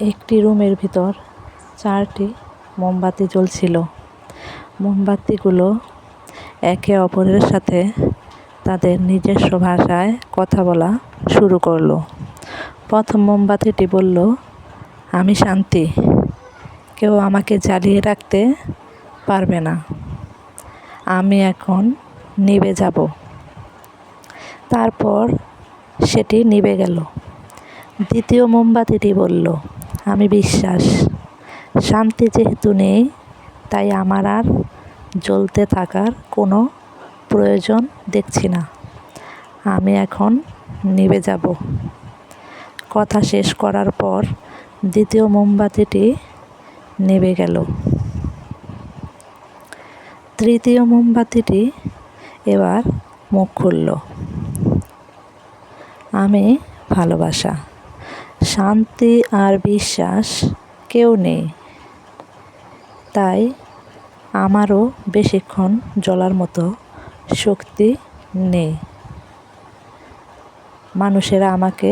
একটি রুমের ভিতর চারটি মোমবাতি জ্বলছিল। মোমবাতিগুলো একে অপরের সাথে তাদের নিজস্ব ভাষায় কথা বলা শুরু করল। প্রথম মোমবাতিটি বলল, আমি শান্তি। কেউ আমাকে জ্বালিয়ে রাখতে পারবে না। আমি এখন নিবে যাব। তারপর সেটি নিবে গেল। দ্বিতীয় মোমবাতিটি বলল আমি বিশ্বাস। শান্তি যেহেতু নেই, তাই আমার আর জ্বলতে থাকার কোনো প্রয়োজন দেখছি না। আমি এখন নিভে যাব। কথা শেষ করার পর দ্বিতীয় মোমবাতিটি নেভে গেল। তৃতীয় মোমবাতিটি এবার মুখ খুলল। আমি ভালোবাসা। শান্তি আর বিশ্বাস কেউ নেই। তাই আমারও বেশিক্ষণ জ্বলার মতো শক্তি নেই। মানুষেরা আমাকে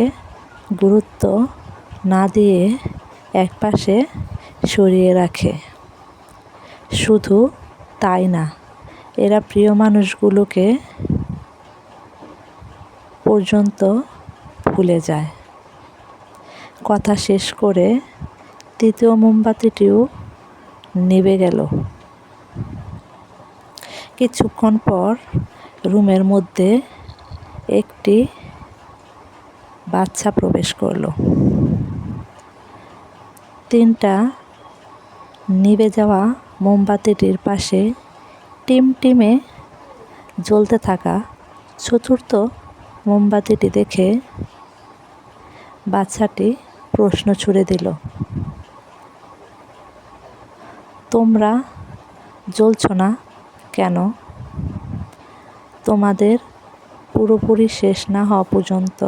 গুরুত্ব না দিয়ে একপাশে সরিয়ে রাখে। শুধু তাই না, এরা প্রিয় মানুষগুলোকে পর্যন্ত ভুলে যায়। কথা শেষ করে তৃতীয় মোমবাতিটিও নিভে গেল। কিছুক্ষণ পর রুমের মধ্যে একটি বাচ্চা প্রবেশ করল। তিনটা নিভে যাওয়া মোমবাতিটির পাশে টিম টিমে জ্বলতে থাকা চতুর্থ মোমবাতিটি দেখে বাচ্চাটি প্রশ্ন ছুড়ে দিল। তোমরা জ্বলছ না কেন? তোমাদের পুরোপুরি শেষ না হওয়া পর্যন্ত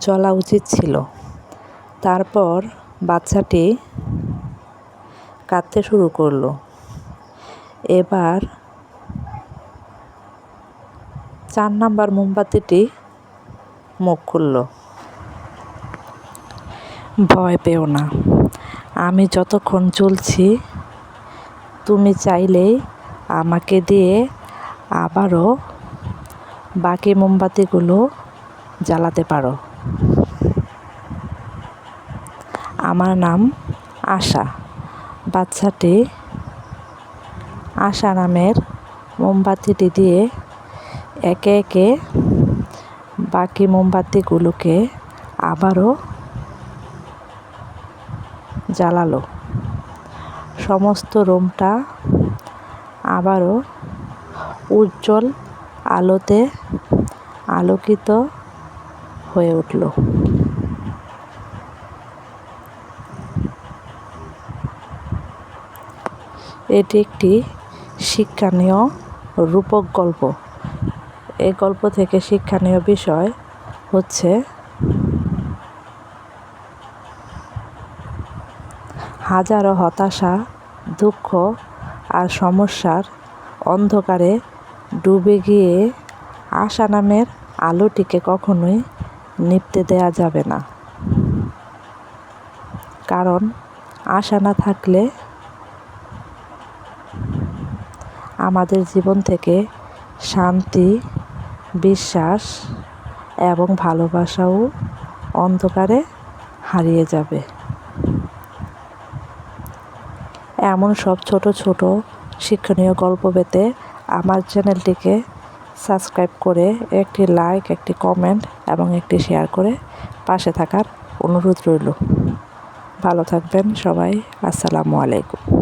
জ্বলা উচিত ছিল। তারপর বাচ্চাটি কাঁদতে শুরু করল। এবার চার নাম্বার মোমবাতিটি মুখ খুলল। ভয় পেও না, আমি যতক্ষণ চলছি, তুমি চাইলেই আমাকে দিয়ে আবারও বাকি মোমবাতিগুলো জ্বালাতে পারো। আমার নাম আশা। বাচ্চাটি আশা নামের মোমবাতিটি দিয়ে একে একে বাকি মোমবাতিগুলোকে আবারও জ্বালালো। সমস্ত রুমটা আবারও উজ্জ্বল আলোতে আলোকিত হয়ে উঠল। এটি একটি শিক্ষণীয় রূপক গল্প। এই গল্প থেকে শিক্ষণীয় বিষয় হচ্ছে হাজারো হতাশা, দুঃখ আর সমস্যার অন্ধকারে ডুবে গিয়ে আশা নামের আলোটিকে কখনোই নিপতে দেয়া যাবে না। কারণ আশা না থাকলে আমাদের জীবন থেকে শান্তি বিশ্বাস এবং ভালোবাসাও অন্ধকারে হারিয়ে যাবে। এমন সব ছোট ছোট শিক্ষণীয় গল্প পেতে আমার চ্যানেলটিকে সাবস্ক্রাইব করে একটি লাইক, একটি কমেন্ট এবং একটি শেয়ার করে পাশে থাকার অনুরোধ রইল। ভালো থাকবেন সবাই। আসসালামু আলাইকুম।